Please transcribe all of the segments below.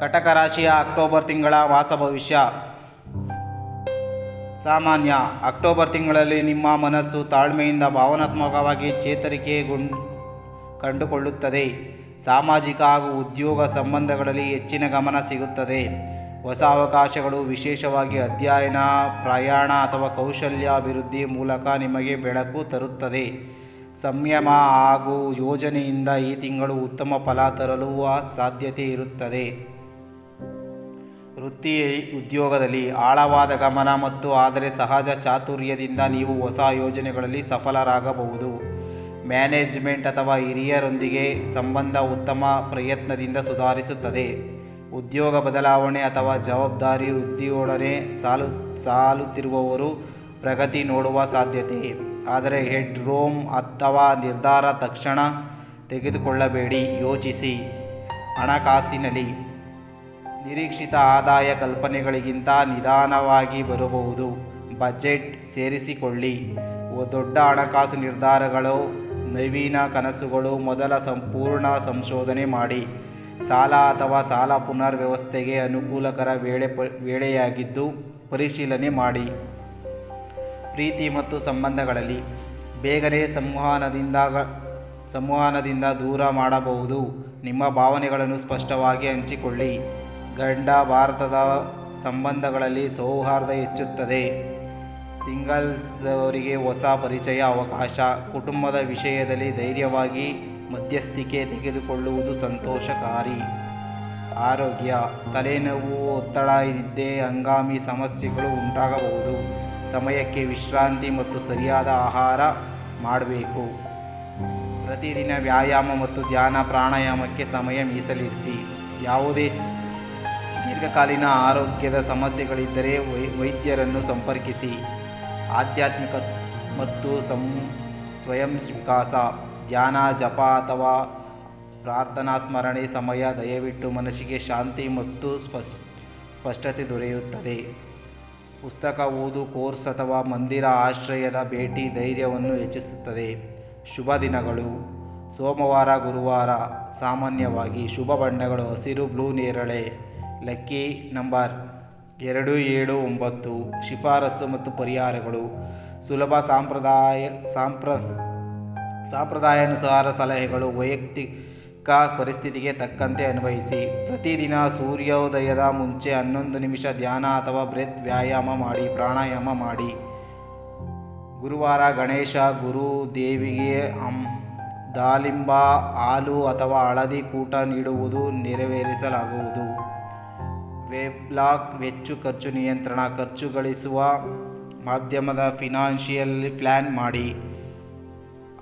ಕಟಕ ರಾಶಿಯ ಅಕ್ಟೋಬರ್ ತಿಂಗಳ ವಾಸ ಭವಿಷ್ಯ. ಸಾಮಾನ್ಯ, ಅಕ್ಟೋಬರ್ ತಿಂಗಳಲ್ಲಿ ನಿಮ್ಮ ಮನಸ್ಸು ತಾಳ್ಮೆಯಿಂದ ಭಾವನಾತ್ಮಕವಾಗಿ ಚೇತರಿಕೆಗೊಂಡ್ ಕಂಡುಕೊಳ್ಳುತ್ತದೆ. ಸಾಮಾಜಿಕ ಹಾಗೂ ಉದ್ಯೋಗ ಸಂಬಂಧಗಳಲ್ಲಿ ಹೆಚ್ಚಿನ ಗಮನ ಸಿಗುತ್ತದೆ. ಹೊಸ ಅವಕಾಶಗಳು ವಿಶೇಷವಾಗಿ ಅಧ್ಯಯನ, ಪ್ರಯಾಣ ಅಥವಾ ಕೌಶಲ್ಯ ಅಭಿವೃದ್ಧಿ ಮೂಲಕ ನಿಮಗೆ ಬೆಳಕು ತರುತ್ತದೆ. ಸಂಯಮ ಹಾಗೂ ಯೋಜನೆಯಿಂದ ಈ ತಿಂಗಳು ಉತ್ತಮ ಫಲ ತರಲುವ ಸಾಧ್ಯತೆ ಇರುತ್ತದೆ. ವೃತ್ತಿ ಉದ್ಯೋಗದಲ್ಲಿ ಆಳವಾದ ಗಮನ ಮತ್ತು ಆದರೆ ಸಹಜ ಚಾತುರ್ಯದಿಂದ ನೀವು ಹೊಸ ಯೋಜನೆಗಳಲ್ಲಿ ಸಫಲರಾಗಬಹುದು. ಮ್ಯಾನೇಜ್ಮೆಂಟ್ ಅಥವಾ ಹಿರಿಯರೊಂದಿಗೆ ಸಂಬಂಧ ಉತ್ತಮ ಪ್ರಯತ್ನದಿಂದ ಸುಧಾರಿಸುತ್ತದೆ. ಉದ್ಯೋಗ ಬದಲಾವಣೆ ಅಥವಾ ಜವಾಬ್ದಾರಿ ವೃದ್ಧಿಯೊಡನೆ ಸಾಲು, ಸಾಲುತ್ತಿರುವವರು ಪ್ರಗತಿ ನೋಡುವ ಸಾಧ್ಯತೆ. ಆದರೆ ಹೆಡ್ ರೋಮ್ ಅಥವಾ ನಿರ್ಧಾರ ತಕ್ಷಣ ತೆಗೆದುಕೊಳ್ಳಬೇಡಿ, ಯೋಚಿಸಿ. ಹಣಕಾಸಿನಲ್ಲಿ ನಿರೀಕ್ಷಿತ ಆದಾಯ ಕಲ್ಪನೆಗಳಿಗಿಂತ ನಿಧಾನವಾಗಿ ಬರಬಹುದು. ಬಜೆಟ್ ಸೇರಿಸಿಕೊಳ್ಳಿ. ದೊಡ್ಡ ಹಣಕಾಸು ನಿರ್ಧಾರಗಳು, ನವೀನ ಕನಸುಗಳು, ಮೊದಲ ಸಂಪೂರ್ಣ ಸಂಶೋಧನೆ ಮಾಡಿ. ಸಾಲ ಅಥವಾ ಸಾಲ ಪುನರ್ವ್ಯವಸ್ಥೆಗೆ ಅನುಕೂಲಕರ ವೇಳೆ ಪ, ವೇಳೆಯಾಗಿದ್ದು ಪರಿಶೀಲನೆ ಮಾಡಿ. ಪ್ರೀತಿ ಮತ್ತು ಸಂಬಂಧಗಳಲ್ಲಿ ಬೇಗನೆ ಸಂವಹನದಿಂದ ಸಂವಹನದಿಂದ ದೂರ ಮಾಡಬಹುದು. ನಿಮ್ಮ ಭಾವನೆಗಳನ್ನು ಸ್ಪಷ್ಟವಾಗಿ ಹಂಚಿಕೊಳ್ಳಿ. ಗಂಡ ಭಾರತದ ಸಂಬಂಧಗಳಲ್ಲಿ ಸೌಹಾರ್ದ ಹೆಚ್ಚುತ್ತದೆ. ಸಿಂಗಲ್ಸ್ ಅವರಿಗೆ ಹೊಸ ಪರಿಚಯ, ಅವಕಾಶ, ಕುಟುಂಬದ ವಿಷಯದಲ್ಲಿ ಧೈರ್ಯವಾಗಿ ಮಧ್ಯಸ್ಥಿಕೆ ತೆಗೆದುಕೊಳ್ಳುವುದು ಸಂತೋಷಕಾರಿ. ಆರೋಗ್ಯ, ತಲೆನೋವು, ಒತ್ತಡ ನಿದ್ದೆ ಹಂಗಾಮಿ ಸಮಸ್ಯೆಗಳು ಉಂಟಾಗಬಹುದು. ಸಮಯಕ್ಕೆ ವಿಶ್ರಾಂತಿ ಮತ್ತು ಸರಿಯಾದ ಆಹಾರ ಮಾಡಬೇಕು. ಪ್ರತಿದಿನ ವ್ಯಾಯಾಮ ಮತ್ತು ಧ್ಯಾನ ಪ್ರಾಣಾಯಾಮಕ್ಕೆ ಸಮಯ ಮೀಸಲಿರಿಸಿ. ಯಾವುದೇ ದೀರ್ಘಕಾಲೀನ ಆರೋಗ್ಯದ ಸಮಸ್ಯೆಗಳಿದ್ದರೆ ವೈ, ವೈದ್ಯರನ್ನು ಸಂಪರ್ಕಿಸಿ. ಆಧ್ಯಾತ್ಮಿಕ ಮತ್ತು ಸಂ, ಸ್ವಯಂ ವಿಕಾಸ, ಧ್ಯಾನ, ಜಪ ಅಥವಾ ಪ್ರಾರ್ಥನಾ ಸ್ಮರಣೆ ಸಮಯ ದಯವಿಟ್ಟು ಮನಸ್ಸಿಗೆ ಶಾಂತಿ ಮತ್ತು ಸ್ಪಸ್ ಸ್ಪಷ್ಟತೆ ದೊರೆಯುತ್ತದೆ. ಪುಸ್ತಕ, ಓದು, ಕೋರ್ಸ್ ಅಥವಾ ಮಂದಿರ ಆಶ್ರಯದ ಭೇಟಿ ಧೈರ್ಯವನ್ನು ಹೆಚ್ಚಿಸುತ್ತದೆ. ಶುಭ ದಿನಗಳು. ಸೋಮವಾರ, ಗುರುವಾರ ಸಾಮಾನ್ಯವಾಗಿ ಶುಭ ಬಣ್ಣಗಳು, ಹಸಿರು, ಬ್ಲೂ, ನೇರಳೆ. ಲಕ್ಕಿ ನಂಬರ್ ಎರಡು ಏಳು ಒಂಬತ್ತು, ಶಿಫಾರಸು ಮತ್ತು ಪರಿಹಾರಗಳು, ಸುಲಭ ಸಾಂಪ್ರದಾಯ, ಸಾಂಪ್ರ, ಸಾಂಪ್ರದಾಯಾನುಸಾರ ಸಲಹೆಗಳು, ವೈಯಕ್ತಿಕ ಪರಿಸ್ಥಿತಿಗೆ ತಕ್ಕಂತೆ ಅನ್ವಯಿಸಿ. ಪ್ರತಿದಿನ ಸೂರ್ಯೋದಯದ ಮುಂಚೆ ಹನ್ನೊಂದು ನಿಮಿಷ ಧ್ಯಾನ ಅಥವಾ ಬ್ರೆತ್ ವ್ಯಾಯಾಮ ಮಾಡಿ, ಪ್ರಾಣಾಯಾಮ ಮಾಡಿ. ಗುರುವಾರ ಗಣೇಶ, ಗುರು, ದೇವಿಗೆ ಅಂ, ದಾಲಿಂಬ, ಹಾಲು ಅಥವಾ ಹಳದಿ ಕೂಟ ನೀಡುವುದು ನೆರವೇರಿಸಲಾಗುವುದು. ವೆಬ್ಲಾಗ್ ವೆಚ್ಚು ಖರ್ಚು ನಿಯಂತ್ರಣ ಖರ್ಚು ಗಳಿಸುವ ಮಾಧ್ಯಮದ ಫಿನಾನ್ಷಿಯಲ್ ಪ್ಲ್ಯಾನ್ ಮಾಡಿ.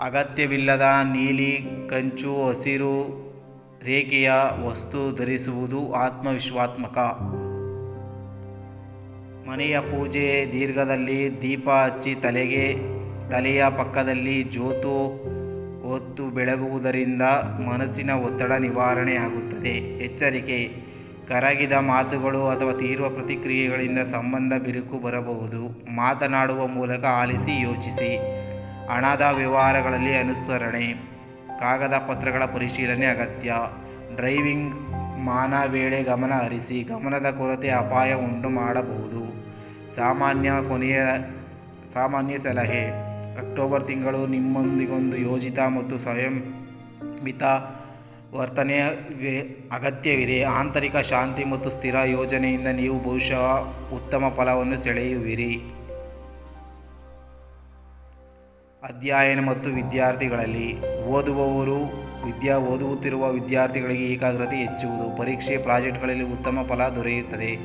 ಅಗತ್ಯವಿಲ್ಲದ ನೀಲಿ, ಕಂಚು, ಹಸಿರು, ರೇಖೆಯ ವಸ್ತು ಧರಿಸುವುದು ಆತ್ಮವಿಶ್ವಾತ್ಮಕ. ಮನೆಯ ಪೂಜೆ ದೀರ್ಘದಲ್ಲಿ ದೀಪ ಹಚ್ಚಿ ತಲೆಗೆ, ತಲೆಯ ಪಕ್ಕದಲ್ಲಿ ಜೋತು ಹೊತ್ತು ಬೆಳಗುವುದರಿಂದ ಮನಸ್ಸಿನ ಒತ್ತಡ ನಿವಾರಣೆಯಾಗುತ್ತದೆ ಎಚ್ಚರಿಕೆ ಕರಗಿದ ಮಾತುಗಳು ಅಥವಾ ತೀವ್ರ ಪ್ರತಿಕ್ರಿಯೆಗಳಿಂದ ಸಂಬಂಧ ಬಿರುಕು ಬರಬಹುದು. ಮಾತನಾಡುವ ಮೂಲಕ ಆಲಿಸಿ ಯೋಚಿಸಿ. ಹಣದ ವ್ಯವಹಾರಗಳಲ್ಲಿ ಅನುಸರಣೆ. ಕಾಗದ ಪತ್ರಗಳ ಪರಿಶೀಲನೆ ಅಗತ್ಯ. ಡ್ರೈವಿಂಗ್ ಮಾನ ವೇಳೆ ಗಮನ ಹರಿಸಿ ಗಮನದ ಕೊರತೆ ಅಪಾಯ ಉಂಟು ಮಾಡಬಹುದು. ಸಾಮಾನ್ಯ ಕೊನೆಯ ಸಾಮಾನ್ಯ ಸಲಹೆ. ಅಕ್ಟೋಬರ್ ತಿಂಗಳು ನಿಮ್ಮೊಂದಿಗೊಂದು ಯೋಜಿತ ಮತ್ತು ಸಂಯಮಿತ ವರ್ತನೆಯ ಅಗತ್ಯವಿದೆ. ಆಂತರಿಕ ಶಾಂತಿ ಮತ್ತು ಸ್ಥಿರ ಯೋಜನೆಯಿಂದ ನೀವು ಬಹುಶಃ ಉತ್ತಮ ಫಲವನ್ನು ಸೆಳೆಯುವಿರಿ. ಅಧ್ಯಯನ ಮತ್ತು ವಿದ್ಯಾರ್ಥಿಗಳಲ್ಲಿ ಓದುವವರು ವಿದ್ಯಾ, ಓದುತ್ತಿರುವ ವಿದ್ಯಾರ್ಥಿಗಳಿಗೆ ಏಕಾಗ್ರತೆ ಹೆಚ್ಚುವುದು. ಪರೀಕ್ಷೆ ಪ್ರಾಜೆಕ್ಟ್ಗಳಲ್ಲಿ ಉತ್ತಮ ಫಲ ದೊರೆಯುತ್ತದೆ.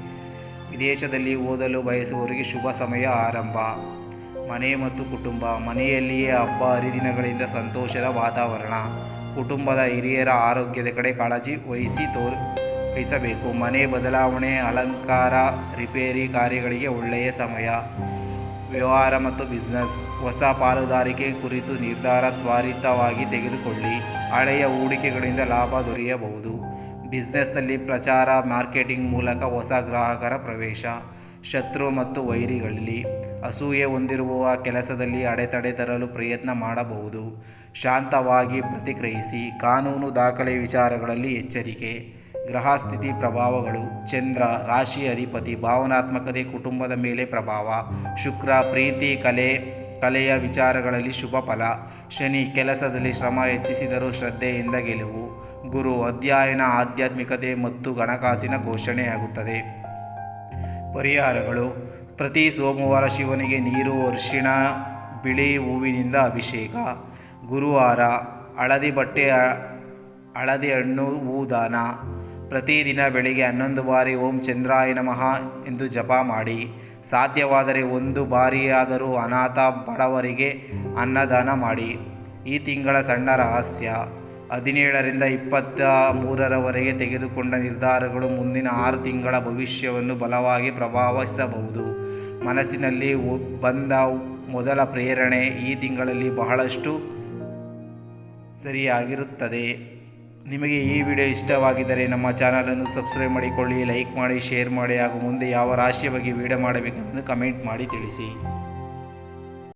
ವಿದೇಶದಲ್ಲಿ ಓದಲು ಬಯಸುವವರಿಗೆ ಶುಭ ಸಮಯ ಆರಂಭ. ಮನೆ ಮತ್ತು ಕುಟುಂಬ. ಮನೆಯಲ್ಲಿಯೇ ಹಬ್ಬ, ಹರಿದಿನಗಳಿಂದ ಸಂತೋಷದ ವಾತಾವರಣ. ಕುಟುಂಬದ ಹಿರಿಯರ ಆರೋಗ್ಯದ ಕಡೆ ಕಾಳಜಿ ವಹಿಸಿ ತೋರ್, ವಹಿಸಬೇಕು. ಮನೆ ಬದಲಾವಣೆ, ಅಲಂಕಾರ, ರಿಪೇರಿ ಕಾರ್ಯಗಳಿಗೆ ಒಳ್ಳೆಯ ಸಮಯ. ವ್ಯವಹಾರ ಮತ್ತು ಬಿಸ್ನೆಸ್ ಹೊಸ ಪಾಲುದಾರಿಕೆ ಕುರಿತು ನಿರ್ಧಾರ ತ್ವರಿತವಾಗಿ ತೆಗೆದುಕೊಳ್ಳಿ. ಹಳೆಯ ಹೂಡಿಕೆಗಳಿಂದ ಲಾಭ ದೊರೆಯಬಹುದು. ಬಿಸ್ನೆಸ್ನಲ್ಲಿ ಪ್ರಚಾರ ಮಾರ್ಕೆಟಿಂಗ್ ಮೂಲಕ ಹೊಸ ಗ್ರಾಹಕರ ಪ್ರವೇಶ. ಶತ್ರು ಮತ್ತು ವೈರಿಗಳಲ್ಲಿ ಅಸೂಯೆ ಹೊಂದಿರುವ ಕೆಲಸದಲ್ಲಿ ಅಡೆತಡೆ ತರಲು ಪ್ರಯತ್ನ ಮಾಡಬಹುದು. ಶಾಂತವಾಗಿ ಪ್ರತಿಕ್ರಿಯಿಸಿ. ಕಾನೂನು ದಾಖಲೆ ವಿಚಾರಗಳಲ್ಲಿ ಎಚ್ಚರಿಕೆ. ಗ್ರಹಸ್ಥಿತಿ ಪ್ರಭಾವಗಳು. ಚಂದ್ರ, ರಾಶಿ ಅಧಿಪತಿ, ಭಾವನಾತ್ಮಕತೆ ಕುಟುಂಬದ ಮೇಲೆ ಪ್ರಭಾವ. ಶುಕ್ರ, ಪ್ರೀತಿ, ಕಲೆ, ಕಲೆಯ ವಿಚಾರಗಳಲ್ಲಿ ಶುಭ ಫಲ. ಶನಿ ಕೆಲಸದಲ್ಲಿ ಶ್ರಮ ಹೆಚ್ಚಿಸಿದರೂ ಶ್ರದ್ಧೆಯಿಂದ ಗೆಲುವು. ಗುರು ಅಧ್ಯಯನ, ಆಧ್ಯಾತ್ಮಿಕತೆ ಮತ್ತು ಹಣಕಾಸಿನ ಘೋಷಣೆಯಾಗುತ್ತದೆ. ಪರಿಹಾರಗಳು. ಪ್ರತಿ ಸೋಮವಾರ ಶಿವನಿಗೆ ನೀರು, ಅರಿಶಿಣ, ಬಿಳಿ ಹೂವಿನಿಂದ ಅಭಿಷೇಕ. ಗುರುವಾರ ಹಳದಿ ಬಟ್ಟೆ, ಹಳದಿ ಹಣ್ಣು, ಹೂದಾನ. ಪ್ರತಿದಿನ ಬೆಳಿಗ್ಗೆ ಹನ್ನೊಂದು ಬಾರಿ ಓಂ ಚಂದ್ರಾಯ ನಮಃ ಎಂದು ಜಪ ಮಾಡಿ. ಸಾಧ್ಯವಾದರೆ ಒಂದು ಬಾರಿಯಾದರೂ ಅನಾಥ ಬಡವರಿಗೆ ಅನ್ನದಾನ ಮಾಡಿ. ಈ ತಿಂಗಳ ಸಣ್ಣ ರಹಸ್ಯ. ಹದಿನೇಳರಿಂದ ಇಪ್ಪತ್ತ ಮೂರರವರೆಗೆ ತೆಗೆದುಕೊಂಡ ನಿರ್ಧಾರಗಳು ಮುಂದಿನ ಆರು ತಿಂಗಳ ಭವಿಷ್ಯವನ್ನು ಬಲವಾಗಿ ಪ್ರಭಾವಿಸಬಹುದು. ಮನಸ್ಸಿನಲ್ಲಿ ಬಂದ ಮೊದಲ ಪ್ರೇರಣೆ ಈ ತಿಂಗಳಲ್ಲಿ ಬಹಳಷ್ಟು ಸರಿಯಾಗಿರುತ್ತದೆ. ನಿಮಗೆ ಈ ವಿಡಿಯೋ ಇಷ್ಟವಾಗಿದ್ದರೆ ನಮ್ಮ ಚಾನಲನ್ನು ಸಬ್ಸ್ಕ್ರೈಬ್ ಮಾಡಿಕೊಳ್ಳಿ, ಲೈಕ್ ಮಾಡಿ, ಶೇರ್ ಮಾಡಿ ಹಾಗೂ ಮುಂದೆ ಯಾವ ರಾಶಿಯ ಬಗ್ಗೆ ವಿಡಿಯೋ ಮಾಡಬೇಕೆಂದು ಕಮೆಂಟ್ ಮಾಡಿ ತಿಳಿಸಿ.